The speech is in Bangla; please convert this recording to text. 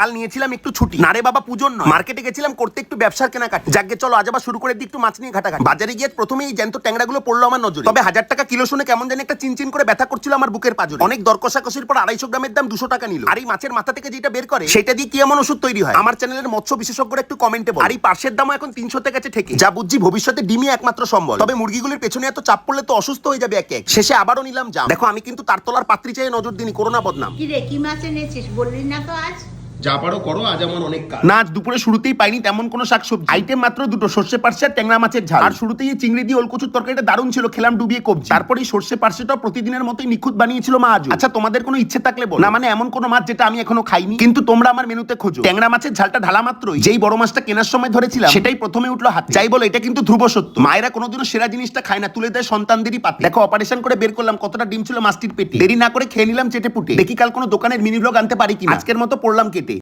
কাল নিয়েছিলাম একটু ছুটি। না রে বাবা, পুজোর নয়। মার্কেটে গেছিলাম, করতে একটু ব্যবসার কেনাকাটি। যাকে চলো, আজ আবার শুরু করে দিই একটু মাছ নিয়ে ঘাটাঘাটি। বাজারে গিয়ে প্রথমে এই জ্যান্ত ট্যাংরাগুলো পড়ল আমার নজরে। তবে হাজার টাকা কিলো শুনে কেমন জানি একটা চিনচিন করে ব্যথা করছিল আমার বুকের পাজরে। অনেক দর কষাকষির পর আড়াইশো গ্রামের দাম দুশো টাকা নিল। আর এই মাছের মাথা থেকে যেটা বের করে, সেটা দিয়ে কি এমন ওষুধ তৈরি হয়? আমার চ্যানেলের মৎস্য বিশেষজ্ঞরা একটু কমেন্টে বল আর এই পার্সের দামও এখন তিনশো থেকে গেছে ঠেকে। যা বুঝছি ভবিষ্যতে ডিমই একমাত্র সম্বল। তবে মুরগিগুলির পেছনে এত চাপ পড়লে তো অসুস্থ হয়ে যাবে এক এক। শেষে আবারও নিলাম জাম। দেখো, আমি কিন্তু তার তলার পাত্রী চাই নজর দিনই করোনা বদনাম। কি রে কি মাছ এনেছিস? বললি না তো আজ? যা পারো করো, আজ আমার অনেক কাজ। না, আজ দুপুরে শুরুতেই পাইনি তেমন কোনো শাকসবজি। আইটেম মাত্র দুটো, সর্ষে পার্সে আর ট্যাংরা মাছের ঝাল। আর শুরুতেই চিংড়ি দিয়ে ওলকচুর তরকারিটা দারুণ ছিল, খেলাম ডুবিয়ে কবজি। তারপরে সর্ষে পার্সেটাও প্রতিদিনের মতোই নিখুঁত বানিয়েছিল মা আজ আচ্ছা তোমাদের কোনো ইচ্ছে থাকলে বলো। না মানে এমন কোনো মাছ যেটা আমি এখনও খাইনি, কিন্তু তোমরা আমার মেনুতে খোঁজো। ট্যাংরা মাছের ঝালটা ঢালা মাত্রই, যেই বড় মাছটা কেনার সময় ধরেছিলাম, সেটাই প্রথমে উঠল হাত। যাই বলো, এটা কিন্তু ধ্রুব সত্য। মায়েরা কোনোদিনও সেরা জিনিসটা খায় না, তুলে দেয় সন্তানদেরই পাতে। দেখো অপারেশন করে বের করলাম, কতটা ডিম ছিল মাছটির পেটে। দেরি না করে খেয়ে নিলাম চেটে পুটে দেখি কাল কোনো দোকানের মিনি ব্লগ আনতে পারি কিনা। আজকের মতো পড়লাম কেটে।